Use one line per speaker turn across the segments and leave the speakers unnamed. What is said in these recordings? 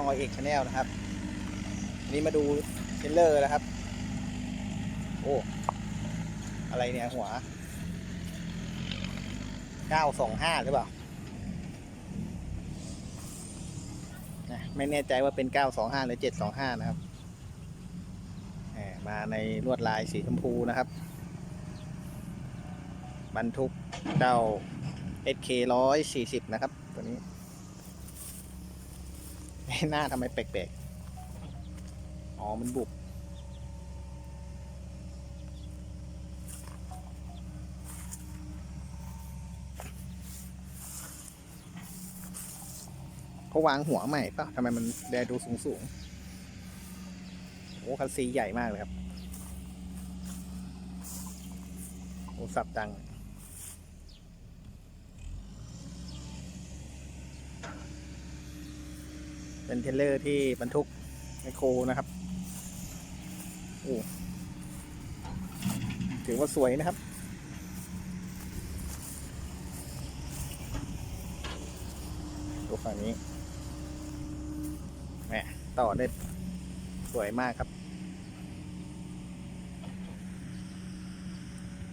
อเอกชาแนลนะครับวันนี้มาดูเทรลเลอร์นะครับ โอ้ อะไรเนี่ยหัว 925 หรือเปล่าไม่แน่ใจว่าเป็น 925 หรือ 725 นะครับมมาในลวดลายสีชมพูนะครับ บรรทุกเจ้า SK 140 นะครับ ตัวนี้ หน้าทำไมแปลกๆ อ๋อ มันบุบ เขาวางหัวใหม่ป่ะทำไมมันแดดูสูงสูงๆโอ้คันซีใหญ่มากเลยครับ โอ้สับดัง เป็นเทเลอร์ที่บรรทุกไมโครนะครับโอ้ถือว่าสวยนะครับดูฝั่งนี้แหมต่อได้สวยมากครับ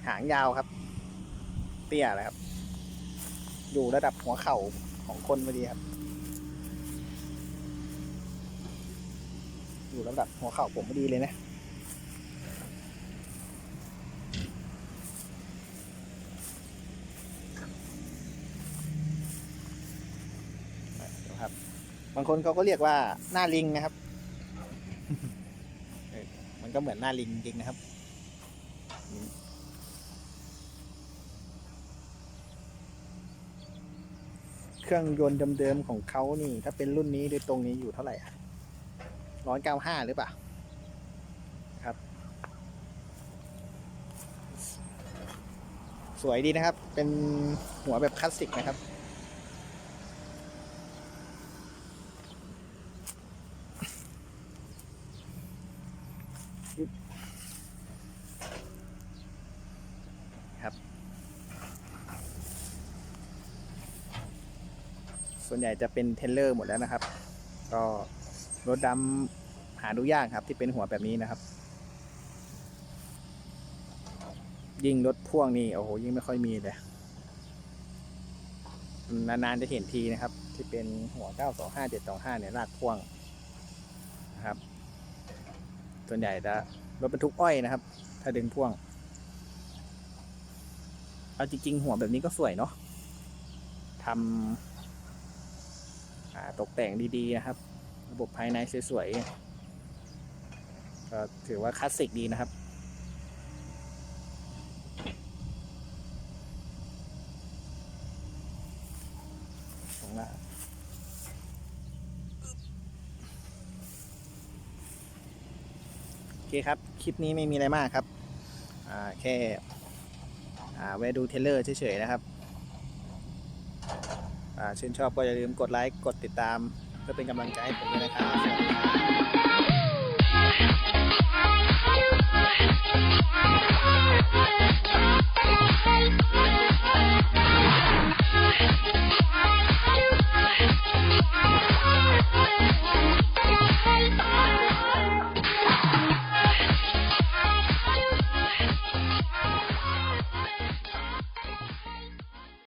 หางยาวครับ เตี้ยเลยครับ อยู่ระดับหัวเข่าของคนพอดีครับ อยู่ระดับหัวเข่าผมพอดีเลยนะนะครับ บางคนเขาก็เรียกว่าหน้าลิงนะครับเออมันก็เหมือนหน้าลิงจริงนะครับเครื่องยนต์เดิมๆของเขานี่ ถ้าเป็นรุ่นนี้โดยตรงนี้อยู่เท่าไหร่ ร้อยเก้าห้าหรือเปล่าครับ สวยดีนะครับ เป็นหัวแบบคลาสสิกนะครับ ครับ ส่วนใหญ่จะเป็นเทรลเลอร์หมดแล้วนะครับ ก็ รถดำหาดูยากครับที่เป็นหัวแบบนี้นะครับ ยิ่งรถพ่วงนี่โอ้โหยิ่งไม่ค่อยมีเลยนานๆจะเห็นทีนะครับ ที่เป็นหัว 925 725 เนี่ยลากพ่วงนะครับ ส่วนใหญ่จะรถบรรทุกอ้อยนะครับ ถ้าดึงพ่วง เอาจริงๆ หัวแบบนี้ก็สวยเนาะทำตกแต่งดีๆนะครับ ระบบภายในสวยๆก็ถือว่าคลาสสิกดีนะครับโอเคครับ คลิปนี้ไม่มีอะไรมากครับ แค่แวะดูเทเลอร์เฉยๆนะครับชื่นชอบก็อย่าลืมกดไลค์ กดติดตาม ก็เป็นกำลังใจให้ผมด้วยนะครับ